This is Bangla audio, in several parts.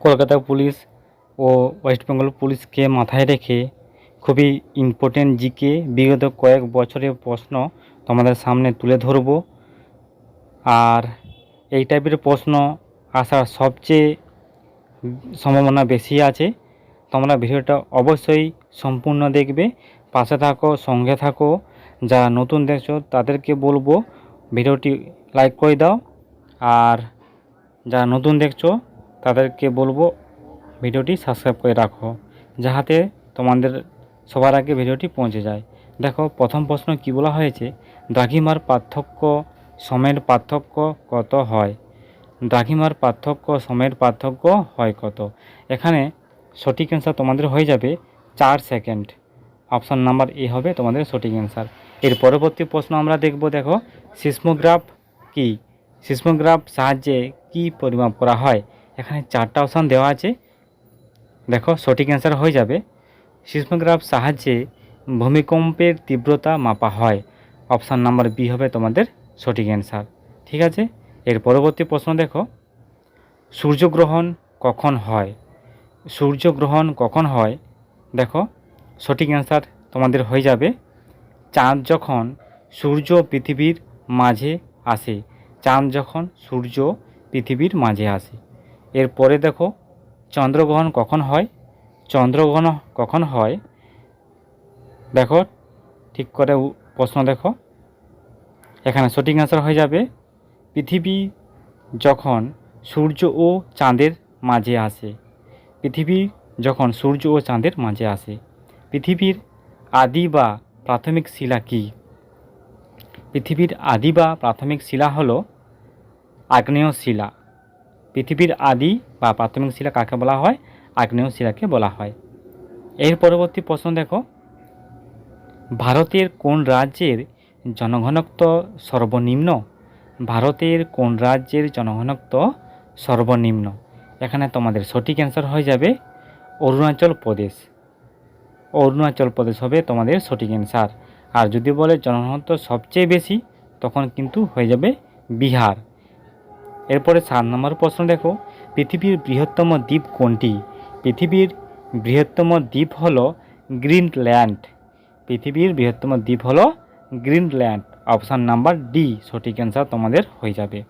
কলকাতা পুলিশ ও ওয়েস্ট বেঙ্গল পুলিশকে মাথায় রেখে খুবই ইম্পর্টেন্ট জিকে বিগত কয়েক বছরের প্রশ্ন তোমাদের সামনে তুলে ধরব। আর এই টাইপের প্রশ্ন আসার সবচেয়ে সম্ভাবনা বেশি আছে। তোমরা ভিডিওটা অবশ্যই সম্পূর্ণ দেখবে, পাশে থাকো, সঙ্গে থাকো। যারা নতুন দেখছ, তাদেরকে বলব ভিডিওটি লাইক করে দাও। আর যারা নতুন দেখছ তাদেরকে বলব ভিডিওটি সাবস্ক্রাইব করে রাখো, যাহাতে তোমাদের সবার আগে ভিডিওটি পৌঁছে যায়। দেখো, প্রথম প্রশ্ন কি বলা হয়েছে? দ্রাঘিমার পার্থক্য সময়ের পার্থক্য কত হয়? দ্রাঘিমার পার্থক্য সময়ের পার্থক্য হয় কত? এখানে সঠিক অ্যান্সার তোমাদের হয়ে যাবে চার সেকেন্ড অপশান নাম্বার এ হবে তোমাদের সঠিক অ্যান্সার এর পরবর্তী প্রশ্ন আমরা দেখব, দেখো সিসমোগ্রাফ কি? সিসমোগ্রাফ সাহায্যে কি পরিমাপ করা হয়? এখানে চারটা অপশান দেওয়া আছে। দেখো, সঠিক অ্যান্সার হয়ে যাবে। সিসমোগ্রাফ সাহায্যে ভূমিকম্পের তীব্রতা মাপা হয়। অপশান নাম্বার বি হবে তোমাদের সঠিক অ্যান্সার ঠিক আছে? এর পরবর্তী প্রশ্ন দেখো। সূর্যগ্রহণ কখন হয়? সূর্যগ্রহণ কখন হয়? দেখো, সঠিক অ্যান্সার তোমাদের হয়ে যাবে। চাঁদ যখন সূর্য পৃথিবীর মাঝে আসে, চাঁদ যখন সূর্য পৃথিবীর মাঝে আসে। এরপরে দেখো, চন্দ্রগ্রহণ কখন হয়? চন্দ্রগ্রহণ কখন হয়? দেখো, ঠিক করে প্রশ্ন দেখো। এখানে সঠিক অ্যান্সার হয়ে যাবে, পৃথিবী যখন সূর্য ও চাঁদের মাঝে আসে, পৃথিবী যখন সূর্য ও চাঁদের মাঝে আসে, পৃথিবীর আদি বা প্রাথমিক শিলা কি? পৃথিবীর আদি বা প্রাথমিক শিলা হলো আগ্নেয় শিলা। পৃথিবীর আদি বা প্রাথমিক শিলা কাকে বলা হয়? আগ্নেয় শিলাকে বলা হয়। এর পরবর্তী প্রশ্ন দেখো। ভারতের কোন রাজ্যের জনঘনত্ব সর্বনিম্ন? ভারতের কোন রাজ্যের জনঘনত্ব সর্বনিম্ন? এখানে তোমাদের সঠিক অ্যান্সার হয়ে যাবে অরুণাচল প্রদেশ। অরুণাচল প্রদেশ হবে তোমাদের সঠিক অ্যান্সার আর যদি বলে জনঘনত্ব সবচেয়ে বেশি, তখন কিন্তু হয়ে যাবে বিহার। এরপরে সাত নম্বর প্রশ্ন দেখো, পৃথিবীর বৃহত্তম দ্বীপ কোনটি? পৃথিবীর বৃহত্তম দ্বীপ হলো গ্রিনল্যান্ড। পৃথিবীর বৃহত্তম দ্বীপ হলো গ্রিনল্যান্ড। অপশান নাম্বার ডি, সঠিক অ্যান্সার তোমাদের হয়ে যাবে।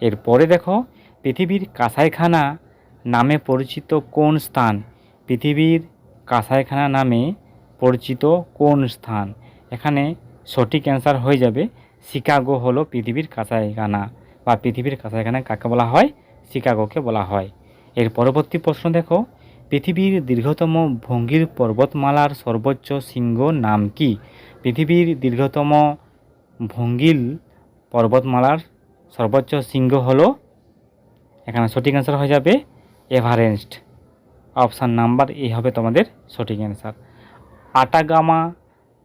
এরপরে দেখো, পৃথিবীর কাসাইখানা নামে পরিচিত কোন স্থান? পৃথিবীর কাসাইখানা নামে পরিচিত কোন স্থান? এখানে সঠিক অ্যান্সার হয়ে যাবে, শিকাগো হলো পৃথিবীর কাসাইখানা। বা পৃথিবীর কাছাখানা কাকে বলা হয়? শিকাগোকে বলা হয়। এর পরবর্তী প্রশ্ন দেখো। পৃথিবীর দীর্ঘতম ভঙ্গির পর্বতমালার সর্বোচ্চ শৃঙ্গ নাম কি? পৃথিবীর দীর্ঘতম ভঙ্গিল পর্বতমালার সর্বোচ্চ শৃঙ্গ হলো? এখানে সঠিক অ্যান্সার হয়ে যাবে এভারেস্ট। অপশান নাম্বার এ হবে তোমাদের সঠিক অ্যান্সার আটাগামা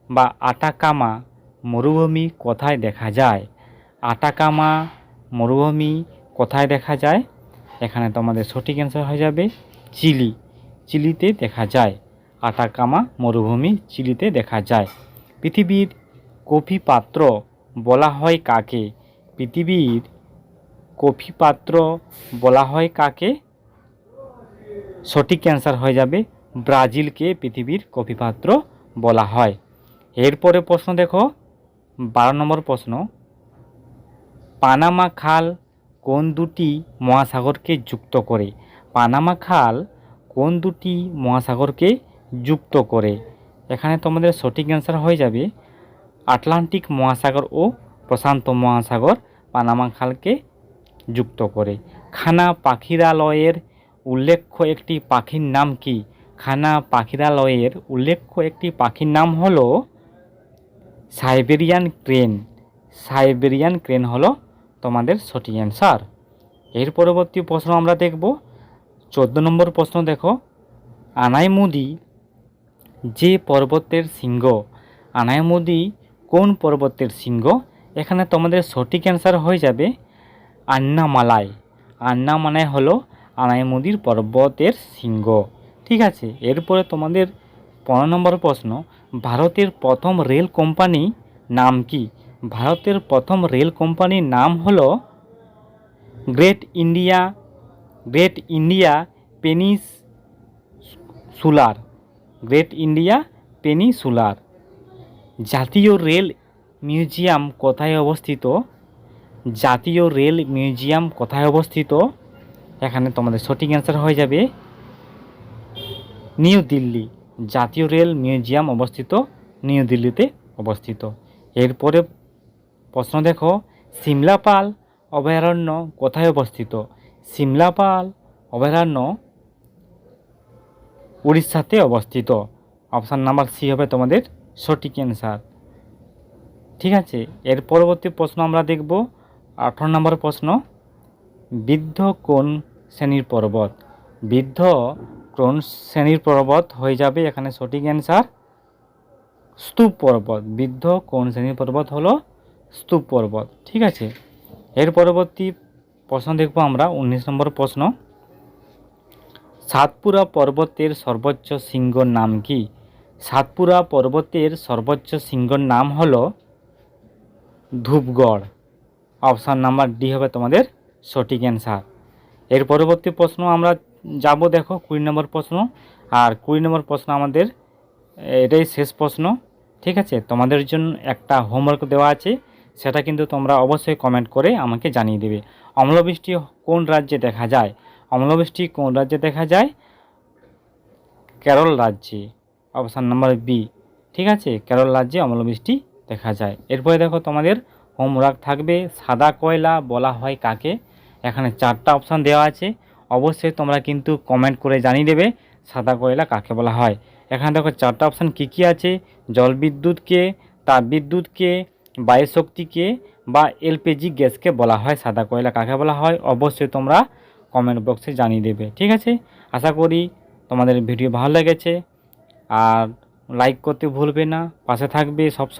বা আটাকামা মরুভূমি কোথায় দেখা যায়? আটাকামা মরুভূমি কোথায় দেখা যায়? এখানে তোমাদের সঠিক অ্যান্সার হয়ে যাবে, চিলি। চিলিতে দেখা যায়। আটাকামা মরুভূমি চিলিতে দেখা যায়। পৃথিবীর কফি পাত্র বলা হয় কাকে? পৃথিবীর কফি পাত্র বলা হয় কাকে? সঠিক অ্যান্সার হয়ে যাবে, ব্রাজিলকে পৃথিবীর কফি পাত্র বলা হয়। এরপরে প্রশ্ন দেখো, বারো নম্বর প্রশ্ন। পানামা খাল কোন দুটি মহাসাগরকে যুক্ত করে? পানামা খাল কোন দুটি মহাসাগরকে যুক্ত করে? এখানে তোমাদের সঠিক অ্যান্সার হয়ে যাবে আটলান্টিক মহাসাগর ও প্রশান্ত মহাসাগর পানামা খালকে যুক্ত করে। খানা পাখিরালয়ের উল্লেখ্য একটি পাখির নাম কি? খানা পাখিরালয়ের উল্লেখ্য একটি পাখির নাম হলো সাইবেরিয়ান ক্রেন। সাইবেরিয়ান ক্রেন হলো তোমাদের সঠিক অ্যান্সার এর পরবর্তী প্রশ্ন আমরা দেখব। চোদ্দ নম্বর প্রশ্ন দেখো। আনাইমুদি যে পর্বতের সিংহ আনাইমুদি কোন পর্বতের সিংহ এখানে তোমাদের সঠিক অ্যান্সার হয়ে যাবে আন্নামালাই। আন্নামালাই হলো আনাইমুদির পর্বতের সিংহ ঠিক আছে? এরপরে তোমাদের পনেরো নম্বর প্রশ্ন, ভারতের প্রথম রেল কোম্পানি নাম কি? ভারতের প্রথম রেল কোম্পানির নাম হলো Great India Great India Peninsular Great India Peninsular জাতীয় রেল মিউজিয়াম কোথায় অবস্থিত? জাতীয় রেল মিউজিয়াম কোথায় অবস্থিত? এখানে তোমাদের সঠিক অ্যান্সার হয়ে যাবে। নিউ দিল্লি। জাতীয় রেল মিউজিয়াম অবস্থিত নিউ দিল্লিতে অবস্থিত। এরপরে প্রশ্ন দেখো, সিমলাপাল অভয়ারণ্য কোথায় অবস্থিত? সিমলাপাল অভয়ারণ্য উড়িষ্যাতে অবস্থিত। অপশান নাম্বার সি হবে তোমাদের সঠিক অ্যান্সার। ঠিক আছে, এর পরবর্তী প্রশ্ন আমরা দেখব। আঠারো নম্বর প্রশ্ন, বৃদ্ধ কোন শ্রেণির পর্বত? বৃদ্ধ কোন শ্রেণির পর্বত হয়ে যাবে? এখানে সঠিক অ্যান্সার স্তূপ পর্বত। বৃদ্ধ কোন শ্রেণির পর্বত হলো স্তূপ পর্বত, ঠিক আছে? এর পরবর্তী প্রশ্ন দেখব আমরা, উনিশ নম্বর প্রশ্ন। সাতপুরা পর্বতের সর্বোচ্চ শৃঙ্গর নাম কি? সাতপুরা পর্বতের সর্বোচ্চ শৃঙ্গর নাম হলো ধূপগড়। অপশান নাম্বার ডি হবে তোমাদের সঠিক অ্যান্সার। এর পরবর্তী প্রশ্ন আমরা যাব, দেখো, কুড়ি নম্বর প্রশ্ন। আর কুড়ি নম্বর প্রশ্ন আমাদের, এটাই শেষ প্রশ্ন, ঠিক আছে? তোমাদের জন্য একটা হোমওয়ার্ক দেওয়া আছে। সেটা কিন্তু তোমরা অবশ্যই কমেন্ট করে আমাকে জানিয়ে দেবে। অম্লবৃষ্টি কোন রাজ্যে দেখা যায়? অম্লবৃষ্টি কোন রাজ্যে দেখা যায়? কেরল রাজ্যে অপশান নাম্বার বি ঠিক আছে? কেরল রাজ্যে অম্লবৃষ্টি দেখা যায়। এরপরে দেখো তোমাদের হোমওয়ার্ক থাকবে, সাদা কয়লা বলা হয় কাকে? এখানে চারটা অপশান দেওয়া আছে। অবশ্যই তোমরা কিন্তু কমেন্ট করে জানিয়ে দেবে সাদা কয়লা কাকে বলা হয়। এখানে দেখো চারটা অপশান কী কী আছে? জলবিদ্যুৎকে তাপবিদ্যুৎকে বায়ুশক্তিকে বা এলপিজি গ্যাসকে বলা হয়, সাদা কয়লা কাকে বলা হয়, অবশ্যই তোমরা কমেন্ট বক্সে জানিয়ে দেবে, ঠিক আছে? আশা করি তোমাদের ভিডিও ভালো লেগেছে। আর লাইক করতে ভুলবে না, পাশে থাকবে সবসময়